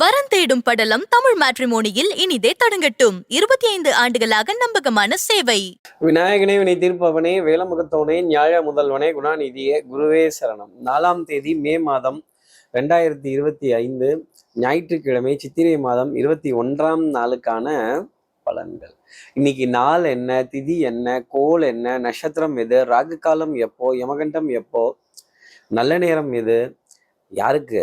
வரன் தேடும் படலம் தமிழ் மேட்ரிமோனியில் இனிதே தொடங்கட்டும். இருபத்தி ஐந்து ஆண்டுகளாக நம்பகமான சேவை. விநாயகனே வினை தீர்ப்பவனே வேலமுகத்தோனே ஞாழ முதல்வனே குணாநிதியே குருவே சரணம். நாலாம் தேதி மே மாதம் ரெண்டாயிரத்தி இருபத்தி ஐந்து ஞாயிற்றுக்கிழமை சித்திரை மாதம் இருபத்தி ஒன்றாம் நாளுக்கான பலன்கள். இன்னைக்கு நாள் என்ன திதி என்ன கோல் என்ன நட்சத்திரம் எது ராகு காலம் எப்போ யமகண்டம் எப்போ நல்ல நேரம் எது யாருக்கு?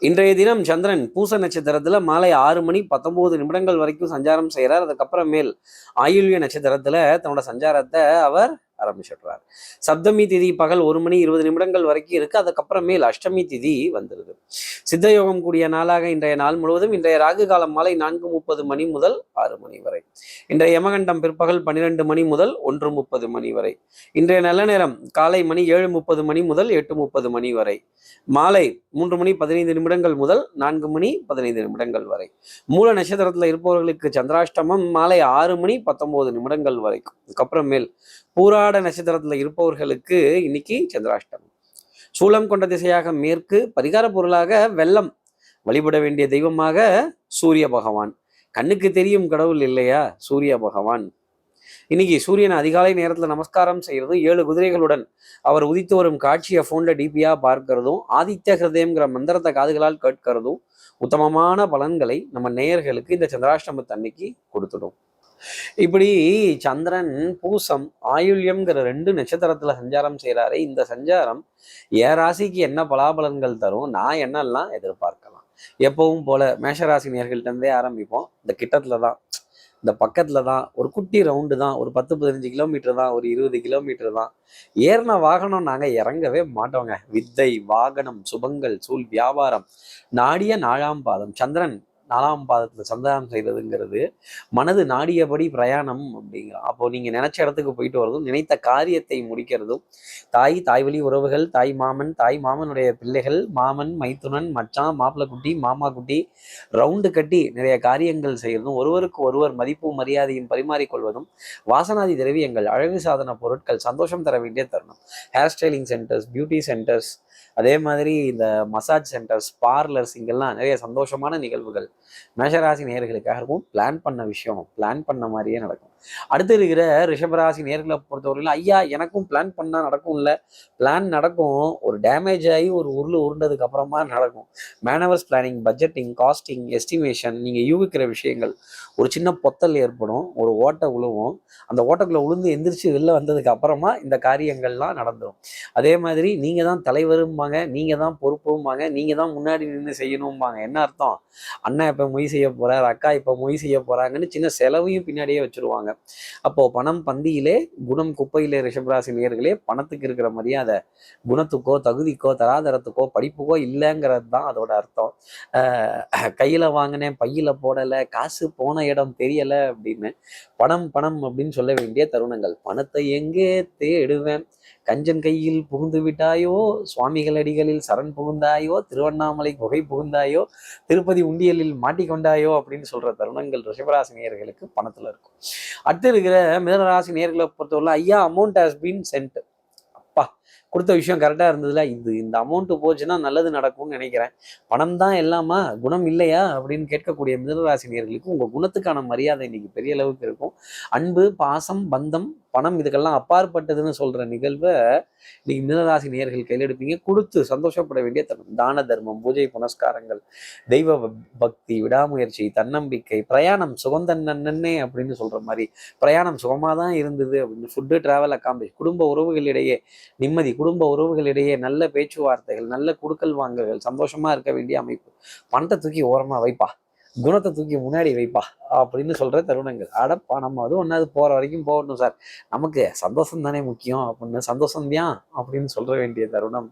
இன்றைய தினம் சந்திரன் பூச நட்சத்திரத்துல மாலை ஆறு மணி பத்தொன்பது நிமிடங்கள் வரைக்கும் சஞ்சாரம் செய்கிறார் அதுக்கப்புறமேல் ஆயுள்ய நட்சத்திரத்துல தன்னோட சஞ்சாரத்தை அவர் ஆரம்பிச்சிடுறாரு. சப்தமி திதி பகல் ஒரு மணி இருபது நிமிடங்கள் வரைக்கும் இருக்கு. அதுக்கப்புறமேல் அஷ்டமி திதி வந்துடுது சித்தயோகம் கூடிய நாளாக இன்றைய நாள் முழுவதும் இன்றைய ராகு காலம் மாலை நான்கு முப்பது மணி முதல் ஆறு மணி வரை. இன்றைய யமகண்டம் பிற்பகல் பன்னிரெண்டு மணி முதல் ஒன்று முப்பது மணி வரை. இன்றைய நல்ல நேரம் காலை மணி ஏழு முப்பது மணி முதல் எட்டு முப்பது மணி வரை. மாலை மூன்று மணி பதினைந்து நிமிடங்கள் முதல் நான்கு மணி பதினைந்து நிமிடங்கள் வரை. மூல நட்சத்திரத்தில் இருப்பவர்களுக்கு சந்திராஷ்டமம் மாலை ஆறு மணி பத்தொன்பது நிமிடங்கள் வரைக்கும். அதுக்கப்புறமேல் பூராட நட்சத்திரத்தில் இருப்பவர்களுக்கு இன்னைக்கு சந்திராஷ்டமம். சூலம் கொண்ட திசையாக மேற்கு பரிகார பொருளாக வெள்ளம். வழிபட வேண்டிய தெய்வமாக சூரிய பகவான். கண்ணுக்கு தெரியும் கடவுள் இல்லையா? சூரிய பகவான். இன்னைக்கு சூரியன் அதிகாலை நேரத்தில் நமஸ்காரம் செய்யறதும் ஏழு குதிரைகளுடன். அவர் உதித்து வரும் காட்சியை ஃபோனில் டிபியாக பார்க்கறதும் ஆதித்ய ஹிருதயங்கிற மந்திரத்தை காதுகளால் கேட்கறதும் உத்தமமான பலன்களை நம்ம நேயர்களுக்கு இந்த சந்திராஷ்டமத்தன்னைக்கு கொடுத்துடும். இப்படி சந்திரன் பூசம் ஆயுள்யம்ங்கிற ரெண்டு நட்சத்திரத்துல சஞ்சாரம் செய்கிறாரு இந்த சஞ்சாரம் என் ராசிக்கு என்ன பலாபலன்கள் தரும் நான் என்னெல்லாம் எதிர்பார்க்கலாம்? எப்பவும் போல மேஷராசி நேர்கள்ட்டே இருந்தே ஆரம்பிப்போம். இந்த கிட்டத்துல தான் இந்த பக்கத்துல தான் ஒரு குட்டி ரவுண்டு தான் ஒரு பத்து பதினஞ்சு கிலோமீட்டர் தான் ஒரு இருபது கிலோமீட்டர் தான் ஏறின வாகனம் நாங்கள் இறங்கவே மாட்டோங்க. வித்தை வாகனம் சுபங்கள் சூழ் வியாபாரம் நாடிய நாழாம் பாதம். சந்திரன் நாலாம் பாதத்தில் சந்தானம் செய்கிறதுங்கிறது மனது நாடியபடி பிரயாணம் அப்படிங்கிறோம் அப்போ நீங்கள் நினைச்ச இடத்துக்கு போயிட்டு வரதும் நினைத்த காரியத்தை முடிக்கிறதும் தாய் தாய் வழி உறவுகள் தாய் மாமன் தாய் மாமனுடைய பிள்ளைகள் மாமன் மைத்துனன் மச்சான் மாப்பிள்ளை குட்டி மாமா குட்டி ரவுண்டு கட்டி நிறைய காரியங்கள் செய்கிறதும் ஒருவருக்கு ஒருவர் மதிப்பும் மரியாதையும் பரிமாறிக்கொள்வதும் வாசனாதி திரவியங்கள் அழகு சாதன பொருட்கள் சந்தோஷம் தர வேண்டிய தருணம். Hair styling centres beauty centres அதே மாதிரி இந்த மசாஜ் சென்டர்ஸ் பார்லர்ஸ் இங்கெல்லாம் நிறைய சந்தோஷமான நிகழ்வுகள். மேஷராசி நேர்களுக்காக இருக்கும் பிளான் பண்ண விஷயம் பிளான் பண்ண மாதிரியே நடக்கும். அடுத்து இருக்கிற ரிஷபராசி நேர்களை பொறுத்தவரையிலும் ஐயா எனக்கும் பிளான் பண்ணால் நடக்கும்ல. பிளான் நடக்கும். ஒரு டேமேஜ் ஆகி ஒரு உருள் உருண்டதுக்கு அப்புறமா நடக்கும். Manoeuvres planning budgeting costing estimation நீங்கள் யூகிக்கிற விஷயங்கள். ஒரு சின்ன பொத்தல் ஏற்படும். ஒரு ஓட்டை உழுவும். அந்த ஓட்டக்குள்ளே உளுந்து எந்திரிச்சு வெளில வந்ததுக்கு அப்புறமா இந்த காரியங்கள்லாம் நடந்துடும் அதே மாதிரி நீங்கள் தான் தலைவரும்பாங்க. நீங்கள் தான் பொறுப்பும்பாங்க. நீங்கள் தான் முன்னாடி நின்று செய்யணும்பாங்க. என்ன அர்த்தம்? அண்ணா இப்போ மொய் செய்ய போகிறார் அக்கா இப்போ மொய் செய்ய போகிறாங்கன்னு சின்ன செலவையும் பின்னாடியே வச்சுருவாங்க. அப்போ பணம் பந்தியிலே குணம் குப்பையிலே ரிஷபராசி நேர்களே பணத்துக்கு இருக்கிற மரியாதை குணத்துக்கோ தகுதிக்கோ தராதரத்துக்கோ படிப்புக்கோ இல்லைங்கிறது தான் அதோட அர்த்தம். ஆஹ் கையில வாங்கினேன் பையில போடலை காசு போன இடம் தெரியல அப்படின்னு பணம் பணம் அப்படின்னு சொல்ல வேண்டிய தருணங்கள். பணத்தை எங்கே தேடுவேன்? கஞ்சன் கையில் புகுந்து விட்டாயோ? சுவாமிகள் அடிகளில் சரண் புகுந்தாயோ? திருவண்ணாமலை குகை புகுந்தாயோ? திருப்பதி உண்டியலில் மாட்டிக்கொண்டாயோ? அப்படின்னு சொல்ற தருணங்கள் ரிஷபராசி நேர்களுக்கு பணத்துல இருக்கும். அடுத்து இருக்கிற மிதனராசி நேர்களை பொறுத்தவரை ஐயா அமௌண்ட் ஹாஸ் பீன் சென்ட் அப்பா கொடுத்த விஷயம் கரெக்டாக இருந்ததுல. இது இந்த அமௌண்ட்டு போச்சுன்னா நல்லது நடக்கும்னு நினைக்கிறேன். பணம் தான் எல்லாமா? குணம் இல்லையா? அப்படின்னு கேட்கக்கூடிய மிதனராசினியர்களுக்கு உங்கள் குணத்துக்கான மரியாதை இன்னைக்கு பெரிய அளவுக்கு இருக்கும். அன்பு பாசம் பந்தம் பணம் இதுக்கெல்லாம் அப்பாற்பட்டதுன்னு சொல்கிற நிகழ்வை இன்னைக்கு மிதனராசி நேர்கள் கையில் எடுப்பீங்க. கொடுத்து சந்தோஷப்பட வேண்டிய தருணம் தான தர்மம் பூஜை புனஸ்காரங்கள் தெய்வ பக்தி விடாமுயற்சி தன்னம்பிக்கை பிரயாணம் சுகந்தன்னே அப்படின்னு சொல்கிற மாதிரி. பிரயாணம் சுகமாக தான் இருந்தது அப்படின்னு ஃபுட்டு ட்ராவல் அக்காம்பி குடும்ப உறவுகளிடையே நிம்மதி குடும்ப உறவுகளிடையே நல்ல பேச்சுவார்த்தைகள் நல்ல குடுக்கல் வாங்கல்கள் சந்தோஷமா இருக்க வேண்டிய அமைப்பு. பணத்தை தூக்கி ஓரமா வைப்பா. குணத்தை தூக்கி முன்னாடி வைப்பா. அப்படின்னு சொல்ற தருணங்கள். அடப்பா நம்ம அதுவும் ஒன்றாவது போற வரைக்கும் போகணும் சார். நமக்கு சந்தோஷம் தானே முக்கியம் அப்படின்னு சந்தோஷம் தான் அப்படின்னு சொல்ற வேண்டிய தருணம்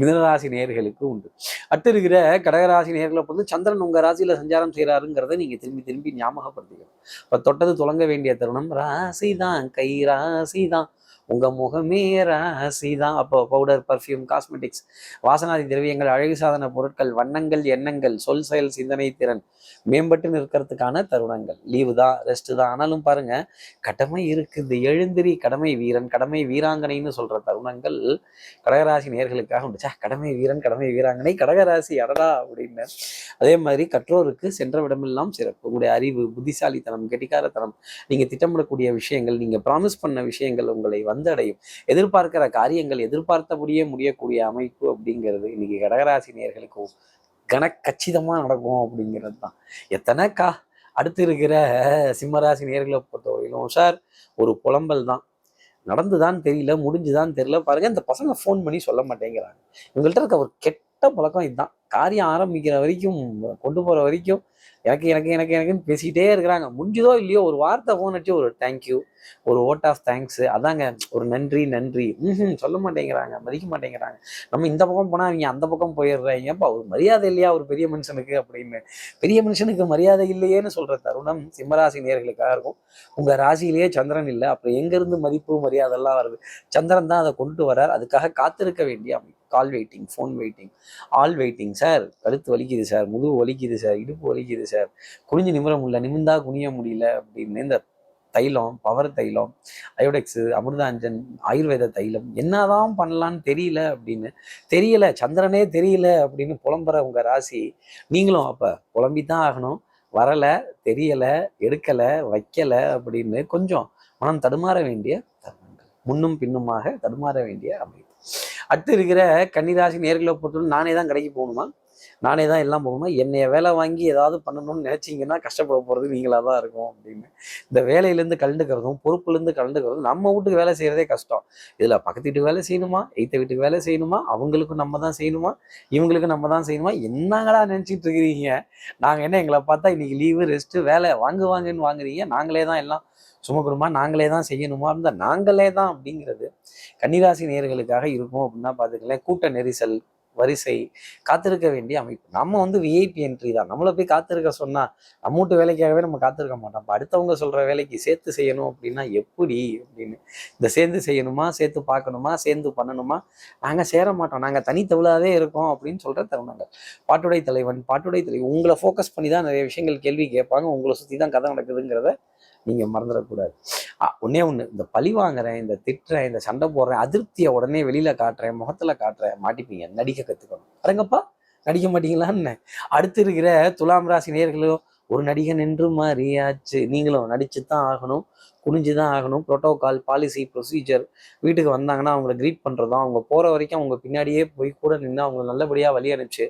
மிதனராசி நேர்களுக்கு உண்டு. அடுத்து இருக்கிற கடகராசி நேர்களை பொறுத்து சந்திரன் உங்க ராசியில சஞ்சாரம் செய்யறாருங்கிறத நீங்க திரும்பி திரும்பி ஞாபகப்படுத்திக்கணும். இப்ப தொட்டது தொடங்க வேண்டிய தருணம் ராசி தான் கை ராசி தான் உங்க முகமே ராசி தான். அப்போ பவுடர் பர்ஃப்யூம் காஸ்மெட்டிக்ஸ் வாசனாதி திரவியங்கள் அழகு சாதன பொருட்கள் வண்ணங்கள் எண்ணங்கள் சொல் செயல் சிந்தனை திறன் மேம்பட்டு நிற்கிறதுக்கான தருணங்கள். லீவு தான் ரெஸ்ட் தான். ஆனாலும் பாருங்க கடமை இருக்குது. எழுந்திரி கடமை வீரன் கடமை வீராங்கனைன்னு சொல்ற தருணங்கள் கடகராசி நேர்களுக்காக உண்டுச்சா கடமை வீரன் கடமை வீராங்கனை கடகராசி அடடா அப்படின்னு. அதே மாதிரி கற்றோருக்கு சென்ற விடமெல்லாம் சிறப்பு. உங்களுடைய அறிவு புத்திசாலித்தனம் கெட்டிக்காரத்தனம் நீங்க திட்டமிடக்கூடிய விஷயங்கள் நீங்க ப்ராமிஸ் பண்ண விஷயங்கள் உங்களை வந்து வந்தடையும். எதிர்பார்க்கிற காரியங்கள் எதிர்பார்த்தபடியே முடியக்கூடிய அமைப்பு அப்படிங்கிறது இன்னைக்கு கடகராசி நேர்களுக்கு கனக்கச்சிதமா நடக்கும் அப்படிங்கிறது தான். எத்தனைக்கா அடுத்து இருக்கிற சிம்மராசி நேர்களை பொறுத்தவரையிலும் சார் ஒரு புலம்பல் தான். நடந்துதான் தெரியல முடிஞ்சுதான் தெரியல. பாருங்க இந்த பசங்க ஃபோன் பண்ணி சொல்ல மாட்டேங்கிறாங்க. இவங்கள்ட்ட இருக்க ஒரு கெட்ட பழக்கம் இதுதான். காரியம் ஆரம்பிக்கிற வரைக்கும் கொண்டு போற வரைக்கும் எனக்கு எனக்கு எனக்கு எனக்குன்னு பேசிக்கிட்டே இருக்கிறாங்க. முடிஞ்சதோ இல்லையோ ஒரு வார்த்தை ஃபோன் அடிச்சு ஒரு தேங்க்யூ ஒரு ஓட் ஆஃப் தேங்க்ஸ் அதாங்க ஒரு நன்றி நன்றி. ம் சொல்ல மாட்டேங்கிறாங்க மதிக்க மாட்டேங்கிறாங்க. நம்ம இந்த பக்கம் போனால் அவங்க அந்த பக்கம் போயிடுறாங்கப்பா ஒரு மரியாதை இல்லையா ஒரு பெரிய மனுஷனுக்கு அப்படின்னு. பெரிய மனுஷனுக்கு மரியாதை இல்லையேன்னு சொல்ற தருணம் சிம்மராசி நேர்களுக்காக இருக்கும். உங்க ராசியிலேயே சந்திரன் இல்லை அப்புறம் எங்கிருந்து மதிப்பு மரியாதை எல்லாம் வருது? சந்திரன் தான் அதை கொண்டு வரார் அதுக்காக காத்திருக்க வேண்டிய அமைப்பு. Call waiting phone waiting all waiting sir கழுத்து வலிக்குது சார் முதுகு வலிக்குது சார் இடுப்பு வலிக்குது. சார் குனிஞ்சு நிமிர முடியல நிமிந்தா குனிய முடியல அப்படின்னு இந்த தைலம் பவர் தைலம் அயோடெக்ஸு அமிர்தாஞ்சன் ஆயுர்வேத தைலம் என்னதான் பண்ணலான்னு தெரியல அப்படின்னு தெரியல சந்திரனே தெரியல அப்படின்னு புலம்புற உங்க ராசி நீங்களும் அப்ப புலம்பித்தான் ஆகணும். வரல தெரியல எடுக்கல வைக்கல அப்படின்னு கொஞ்சம் மனம் தடுமாற வேண்டிய தருணங்கள். முன்னும் பின்னுமாக தடுமாற வேண்டிய அமைப்பு. அடுத்து இருக்கிற கன்னிராசி நேர்களை பொறுத்தவரை நானே தான் கடைக்கு போகணுமா? நானே தான் எல்லாம் போகணும். என்னைய வேலை வாங்கி ஏதாவது பண்ணணும்னு நினைச்சீங்கன்னா கஷ்டப்பட போறது நீங்களாக தான் இருக்கும் அப்படின்னு. இந்த வேலையிலேருந்து கலந்துக்கிறதும் பொறுப்புலேருந்து கலந்துக்கிறதும் நம்ம வீட்டுக்கு வேலை செய்யறதே கஷ்டம். இதுல பக்கத்து வீட்டுக்கு வேலை செய்யணுமா? எய்த்த வீட்டுக்கு வேலை செய்யணுமா? அவங்களுக்கும் நம்ம தான் செய்யணுமா? இவங்களுக்கு நம்ம தான் செய்யணுமா? என்னங்கடா நினைச்சிட்டு இருக்கிறீங்க? நாங்க என்ன எங்களை பார்த்தா இன்னைக்கு லீவு ரெஸ்ட் வேலை வாங்கு வாங்குன்னு வாங்குறீங்க. நாங்களே தான் எல்லாம் சுமக்கணுமா? நாங்களே தான் செய்யணுமா? இருந்தால் நாங்களே தான் அப்படிங்கிறது கன்னிராசி நேர்களுக்காக இருக்கும் அப்படின்னா பார்த்துக்கலாம் கூட்ட நெரிசல் வரிசை காத்திருக்க வேண்டிய அமைப்பு. நம்ம வந்து விஐபி என்ட்ரி தான். நம்மளை போய் காத்திருக்க சொன்னா நம்ம வேலைக்காகவே நம்ம காத்திருக்க மாட்டோம். அப்ப அடுத்தவங்க சொல்ற வேலைக்கு சேர்த்து செய்யணும் அப்படின்னா எப்படி அப்படின்னு. இந்த சேர்ந்து செய்யணுமா? சேர்த்து பார்க்கணுமா? சேர்ந்து பண்ணணுமா? நாங்கள் சேர மாட்டோம். நாங்கள் தனித்தவளாவே இருக்கோம் அப்படின்னு சொல்ற தருணங்கள். பாட்டுடை தலைவன் பாட்டுடை தலைவன் உங்களை ஃபோக்கஸ் பண்ணி தான் நிறைய விஷயங்கள் கேள்வி கேட்பாங்க. உங்களை சுற்றி தான் கதை நடக்குதுங்கிறத நீங்கள் மறந்துடக்கூடாது. ஆ, ஒன்று இந்த பழி வாங்குறேன் இந்த திட்டுறேன் இந்த சண்டை போடுறேன் அதிருப்தியை உடனே வெளியில் காட்டுறேன் முகத்துல காட்டுறேன் மாட்டிப்பீங்க நடிக்க கற்றுக்கணும் பாருங்கப்பா நடிக்க மாட்டீங்களான்னு. அடுத்து இருக்கிற துலாம் ராசி நேர்களோ ஒரு நடிகன் என்று மாறியாச்சு. நீங்களும் நடிச்சு தான் ஆகணும் குனிஞ்சு தான் ஆகணும். ப்ரோட்டோகால் பாலிசி ப்ரொசீஜர் வீட்டுக்கு வந்தாங்கன்னா அவங்கள க்ரீட் பண்ணுறதும் அவங்க போகிற வரைக்கும் அவங்க பின்னாடியே போய் கூட நின்று அவங்களை நல்லபடியாக வழி அனுப்பிச்சு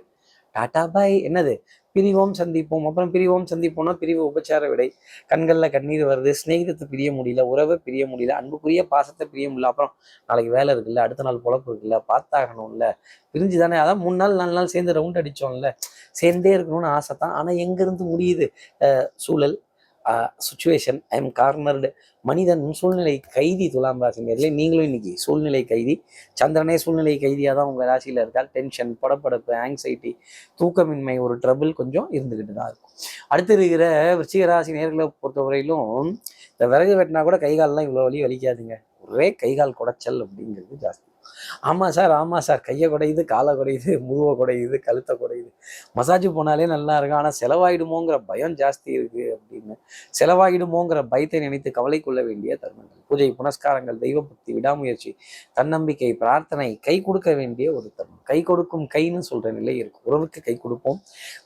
டாட்டா பாய். என்னது? பிரிவோம் சந்திப்போம். அப்புறம் பிரிவோம் சந்திப்போம்னா பிரிவு உபச்சார விடை. கண்களில் கண்ணீர் வருது. சிநேகிதத்தை பிரிய முடியல. உறவை பிரிய முடியல. அன்புக்குரிய பாசத்தை பிரிய முடியல. அப்புறம் நாளைக்கு வேலை இருக்குல்ல. அடுத்த நாள் பொழப்பு இருக்குல்ல. பார்த்தாகணும்ல. பிரிஞ்சு தானே அதான் மூணு நாள் நாலு நாள் சேர்ந்து ரவுண்ட் அடிச்சோம்ல. சேர்ந்தே இருக்கணும்னு ஆசை தான் ஆனால் எங்கேருந்து முடியுது? சூழல். சுச்சுவேஷன் ஐ எம் கார்னர்டு மனிதன் சூழ்நிலை கைதி துலாம் ராசி நேர்களே நீங்களும் இன்னைக்கு சூழ்நிலை கைதி. சந்திரனே சூழ்நிலை கைதியாக தான் உங்கள் ராசியில் இருக்கால் டென்ஷன் படப்படப்பு ஆங்ஸைட்டி தூக்கமின்மை ஒரு ட்ரபிள் கொஞ்சம் இருந்துக்கிட்டு தான் இருக்கும். அடுத்து இருக்கிற விருச்சிக ராசி நேர்களை பொறுத்தவரையிலும் இந்த விறகு வெட்டினா கூட கை கால்லாம் இவ்வளோ வலி வலிக்காதுங்க. ஒரே கை கால் குடைச்சல் அப்படிங்கிறது ஜாஸ்தி. ஆமாம் சார் ஆமாம் சார். கையை குடையுது காலை குடையுது முதுவை குடையுது கழுத்தை குடையுது. மசாஜ் போனாலே நல்லா இருக்கும். ஆனால் செலவாயிடுமோங்கிற பயம் ஜாஸ்தி இருக்கு அப்படின்னு. செலவாயிடுமோங்கிற பயத்தை நினைத்து கவலை கொள்ள வேண்டிய தருணங்கள். பூஜை புனஸ்காரங்கள் தெய்வபக்தி விடாமுயற்சி தன்னம்பிக்கை பிரார்த்தனை கை கொடுக்க வேண்டிய ஒரு தருணம் கை கொடுக்கும் கைன்னு சொல்ற நிலை இருக்கும். உறவுக்கு கை கொடுப்போம்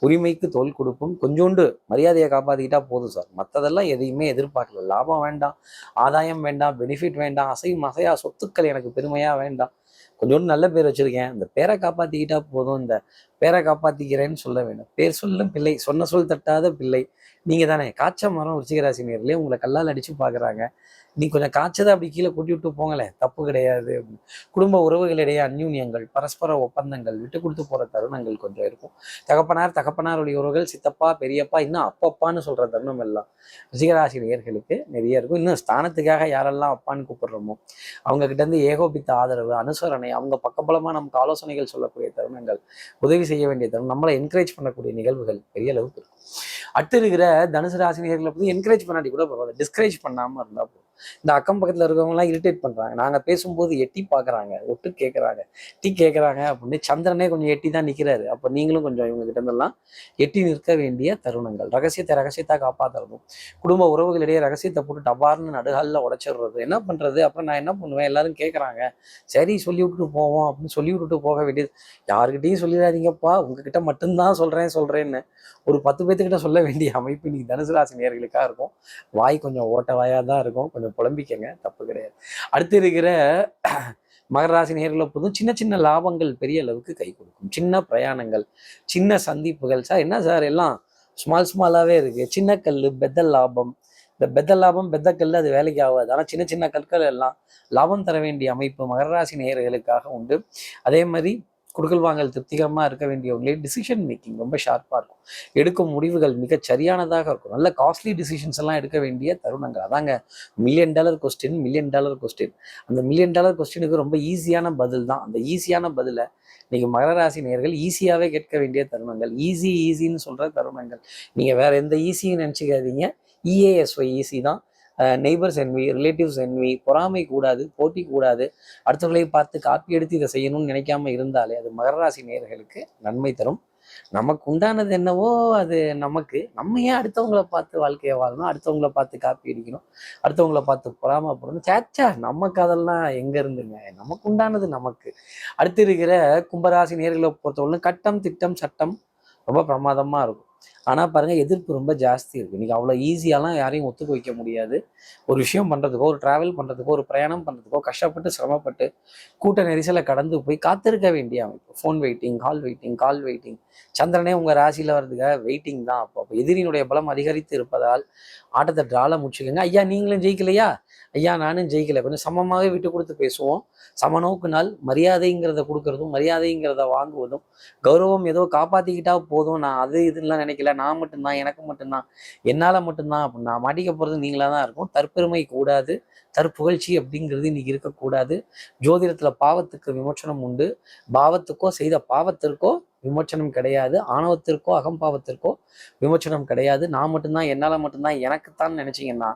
உரிமைக்கு தோல் கொடுப்போம். கொஞ்சோண்டு மரியாதையை காப்பாத்திக்கிட்டா போதும் சார். மற்றதெல்லாம் எதையுமே எதிர்பார்க்கல. லாபம் வேண்டாம் ஆதாயம் வேண்டாம் பெனிஃபிட் வேண்டாம் அசையும் அசையா சொத்துக்கள் எனக்கு பெருமையா வேண்டாம். கொஞ்சோண்டு நல்ல பேர் வச்சிருக்கேன். இந்த பேரை காப்பாத்திக்கிட்டா போதும். இந்த பேரை காப்பாத்திக்கிறேன்னு சொல்ல வேண்டும். பேர் சொல்லும் பிள்ளை சொன்ன சொல் தட்டாத பிள்ளை. நீங்க தானே காய்ச்ச மரம் ருச்சிகராசி நேர்களே உங்களை கல்லால் அடிச்சு பாக்குறாங்க. நீ கொஞ்சம் காய்ச்சதை அப்படி கீழே கூட்டி விட்டு போங்களேன். தப்பு கிடையாது. குடும்ப உறவுகளிடையே அந்யூன்யங்கள் பரஸ்பர ஒப்பந்தங்கள் விட்டு கொடுத்து போகிற தருணங்கள் கொஞ்சம் இருக்கும். தகப்பனார் தகப்பனார் உடைய உறவுகள் சித்தப்பா பெரியப்பா இன்னும் அப்பப்பான்னு சொல்கிற தருணம் எல்லாம் ரிசிகராசி நேர்களுக்கு நிறைய இருக்கும். இன்னும் ஸ்தானத்துக்காக யாரெல்லாம் அப்பான்னு கூப்பிடுறோமோ அவங்கக்கிட்டேருந்து ஏகோபித்த ஆதரவு அனுசரணை அவங்க பக்கபலமாக நமக்கு ஆலோசனைகள் சொல்லக்கூடிய தருணங்கள் உதவி செய்ய வேண்டிய தருணம் நம்மளை என்கரேஜ் பண்ணக்கூடிய நிகழ்வுகள் பெரிய அளவுக்கு இருக்கும். அடுத்து இருக்கிற தனுசு ராசினியர்களை பற்றி என்கரேஜ் பண்ணாட்டி கூட பரவாயில்ல. டிஸ்கரேஜ் பண்ணாமல் இருந்தால் போதும். இந்த அக்கம் பக்கத்துல இருக்கவங்க எல்லாம் இரிட்டேட் பண்ணுறாங்க நாங்க பேசும்போது எட்டி பாக்குறாங்க. ஒட்டு கேக்குறாங்க. டீ கேட்குறாங்க அப்படின்னு சந்திரனே கொஞ்சம் எட்டி தான் நிக்கிறாரு. அப்போ நீங்களும் கொஞ்சம் இவங்க கிட்ட எட்டி நிற்க வேண்டிய தருணங்கள். ரகசியத்தை ரகசியத்தை காப்பாற்றணும் குடும்ப உறவுகளிடையே ரகசியத்தை போட்டு டபார்னு நடுகாலில் உடச்சிடுறது. என்ன பண்றது? அப்புறம் நான் என்ன பண்ணுவேன்? எல்லாரும் கேட்குறாங்க சரி சொல்லி விட்டுட்டு போவோம் அப்படின்னு சொல்லி விட்டுட்டு போக வேண்டியது. யாருக்கிட்டையும் சொல்லிடாதீங்கப்பா. உங்ககிட்ட மட்டும்தான் சொல்றேன் சொல்றேன்னு ஒரு பத்து பேர்த்துக்கிட்ட சொல்ல வேண்டிய அமைப்பு இன்னைக்கு தனுசு ராசி நேர்களுக்காக இருக்கும். வாய் கொஞ்சம் ஓட்ட வாயாக தான் இருக்கும். கொஞ்சம் புலம்பிக்கங்க தப்பு கிடையாது. அடுத்து இருக்கிற மகராசி நேர்களை சின்ன சின்ன லாபங்கள் பெரிய அளவுக்கு கை கொடுக்கும். சின்ன பிரயாணங்கள் சின்ன சந்திப்புகள். சார் என்ன சார்? எல்லாம் ஸ்மால் ஸ்மாலாகவே இருக்கு. சின்ன கல் பெத்த லாபம். இந்த பெத்த லாபம் பெத்த கல் அது வேலைக்கு ஆகாது. ஆனால் சின்ன சின்ன கற்கள் எல்லாம் லாபம் தர வேண்டிய அமைப்பு மகராசி நேயர்களுக்காக உண்டு. அதே மாதிரி குடுக்கல் வாங்கல் திருப்திகரமாக இருக்க வேண்டியவங்களே டிசிஷன் மேக்கிங் ரொம்ப ஷார்ப்பாக இருக்கும். எடுக்கும் முடிவுகள் மிக சரியானதாக இருக்கும். நல்ல காஸ்ட்லி டிசிஷன்ஸ் எல்லாம் எடுக்க வேண்டிய தருணங்கள். அதாங்க million dollar question million dollar question அந்த மில்லியன் டாலர் கொஸ்டினுக்கு ரொம்ப ஈஸியான பதில் தான். அந்த ஈஸியான பதிலை நீங்கள் மகர ராசி நேர்கள் ஈஸியாகவே கேட்க வேண்டிய தருணங்கள். ஈஸி ஈஸின்னு சொல்கிற தருணங்கள். நீங்கள் வேறு எந்த ஈஸியும் நினச்சிக்காதீங்க. E A S Y easy தான். நெய்பர்ஸ் என்வி ரிலேட்டிவ்ஸ் என்வி பொறாமை கூடாது போட்டி கூடாது. அடுத்தவர்களை பார்த்து காப்பி எடுத்து இதை செய்யணும்னு நினைக்காம இருந்தாலே அது மகர ராசி நன்மை தரும். நமக்கு உண்டானது என்னவோ அது நமக்கு. நம்ம ஏன் அடுத்தவங்கள பார்த்து வாழ்க்கையை வாழணும்? அடுத்தவங்கள பார்த்து காப்பி அடிக்கணும். அடுத்தவங்கள பார்த்து பொறாமப்படணும். சேச்சா நமக்கு அதெல்லாம் எங்க இருந்துங்க? நமக்கு உண்டானது நமக்கு. அடுத்து இருக்கிற கும்பராசி நேர்களை பொறுத்தவரைக்கும் கட்டம் திட்டம் சட்டம் ரொம்ப பிரமாதமா இருக்கும். ஆனா பாருங்க எதிர்ப்பு ரொம்ப ஜாஸ்தி இருக்கு. இன்னைக்கு அவ்வளவு ஈஸியாலாம் யாரையும் ஒத்துக்க வைக்க முடியாது. ஒரு விஷயம் பண்றதுக்கோ ஒரு ட்ராவல் பண்றதுக்கோ ஒரு பிரயாணம் பண்றதுக்கோ கஷ்டப்பட்டு சிரமப்பட்டு கூட்ட நெரிசலை கடந்து போய் காத்திருக்க வேண்டிய அமைப்பு. Phone waiting call waiting call waiting சந்திரனே உங்க ராசியில வர்றதுக்காக வெயிட்டிங் தான் அப்போ. அப்போ எதிரியினுடைய பலம் அதிகரித்து இருப்பதால் ஆட்டத்தை ட்ரால முடிச்சுக்கோங்க. ஐயா நீங்களும் ஜெயிக்கலையா? ஐயா நானும் ஜெயிக்கல. கொஞ்சம் சமமாகவே விட்டு கொடுத்து பேசுவோம். சமநோக்கு நாள் மரியாதைங்கிறத கொடுக்கறதும் மரியாதைங்கிறத வாங்குவதும் கௌரவம் ஏதோ காப்பாத்திக்கிட்டா போதும். நான் அது இதுலாம் நினைக்கல. நான் மட்டும்தான் எனக்கு மட்டும்தான். என்னால மட்டும்தான் அப்படின்னா நான் மாட்டிக்க போறது நீங்களா தான் இருக்கும். தற்பெருமை கூடாது. தற்புகழ்ச்சி அப்படிங்கிறது இன்னைக்கு இருக்கக்கூடாது. ஜோதிடத்துல பாவத்துக்கு விமோச்சனம் உண்டு. பாவத்துக்கோ செய்த பாவத்திற்கோ விமோச்சனம் கிடையாது. ஆணவத்திற்கோ அகம்பாவத்திற்கோ விமோச்சனம் கிடையாது. நான் மட்டும்தான் என்னால் மட்டும்தான் எனக்குத்தான் நினைச்சீங்கன்னா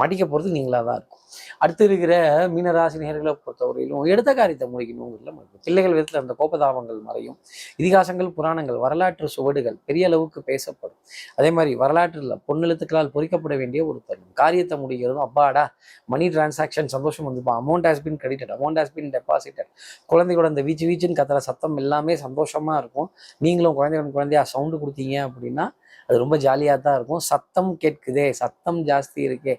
மடிக்க போகிறது நீங்களாக தான் இருக்கும். அடுத்து இருக்கிற மீனராசி நேர்களை பொறுத்தவரையிலும் எடுத்த காரியத்தை முடிக்கணுங்கிறதுல மறுப்பு. பிள்ளைகள் விதத்தில் அந்த கோபதாபங்கள் மறையும். இதிகாசங்கள் புராணங்கள் வரலாற்று சுவடுகள் பெரிய அளவுக்கு பேசப்படும். அதே மாதிரி வரலாற்றில் பொன்னெழுத்துக்களால் பொறிக்கப்பட வேண்டிய ஒரு தருணம். காரியத்தை முடிக்கிறதும் அப்பாடா மணி டிரான்சாக்ஷன் சந்தோஷம் வந்துப்பா. Amount has been credited amount has been deposited குழந்தையோட அந்த வீச்சு வீச்சுன்னு கத்துற சத்தம் எல்லாமே சந்தோஷமாக இருக்கும். நீங்களும் குழந்தைகளும் குழந்தையா சவுண்டு கொடுத்தீங்க அப்படின்னா அது ரொம்ப ஜாலியாக தான் இருக்கும். சத்தம் கேட்குதே சத்தம் ஜாஸ்தி இருக்கே.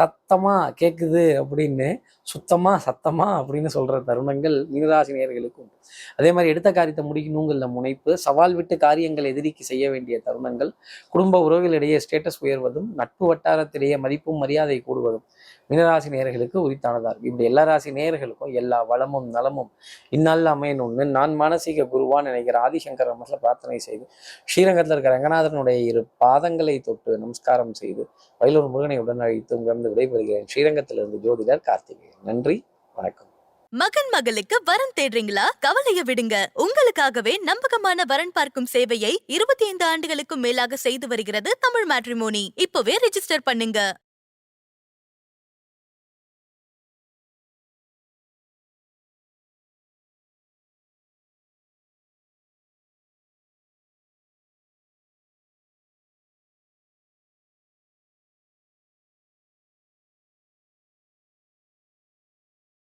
சத்தமா கேட்குது அப்படின்னு சுத்தமா சத்தமா அப்படின்னு சொல்ற தருணங்கள் மீனராசி உண்டு. அதே மாதிரி எடுத்த காரியத்தை முடிக்கணுங்கிற முனைப்பு சவால் விட்டு காரியங்கள் எதிரிக்கு செய்ய வேண்டிய தருணங்கள் குடும்ப உறவுகளிடையே ஸ்டேட்டஸ் உயர்வதும் நட்பு வட்டாரத்திலேயே மதிப்பும் மரியாதை கூடுவதும் மீனராசி நேயர்களுக்கு உரித்தானதா இருக்கு இப்படி எல்லா ராசி நேயர்களுக்கும் எல்லா வளமும் நலமும் இந்நாளில் அமையணும்னு நான் மானசீக குருவான்னு நினைக்கிற ஆதிசங்கர் மனசில் பிரார்த்தனை செய்து ஸ்ரீரங்கத்தில் இருக்கிற ரங்கநாதனுடைய இரு பாதங்களை தொட்டு நமஸ்காரம் செய்து வயலூர் முருகனை உடன் அழைத்து உங்களிருந்து விடைபெறுகிறேன். ஸ்ரீரங்கத்திலிருந்து ஜோதிடர் கார்த்திகேயன். நன்றி வணக்கம். மகன் மகளுக்கு வரன் தேடுறீங்களா? கவலைய விடுங்க. உங்களுக்காகவே நம்பகமான வரன் பார்க்கும் சேவையை இருபத்தி ஐந்து ஆண்டுகளுக்கும் மேலாக செய்து வருகிறது தமிழ் மேட்ரிமோனி. இப்பவே ரெஜிஸ்டர் பண்ணுங்க.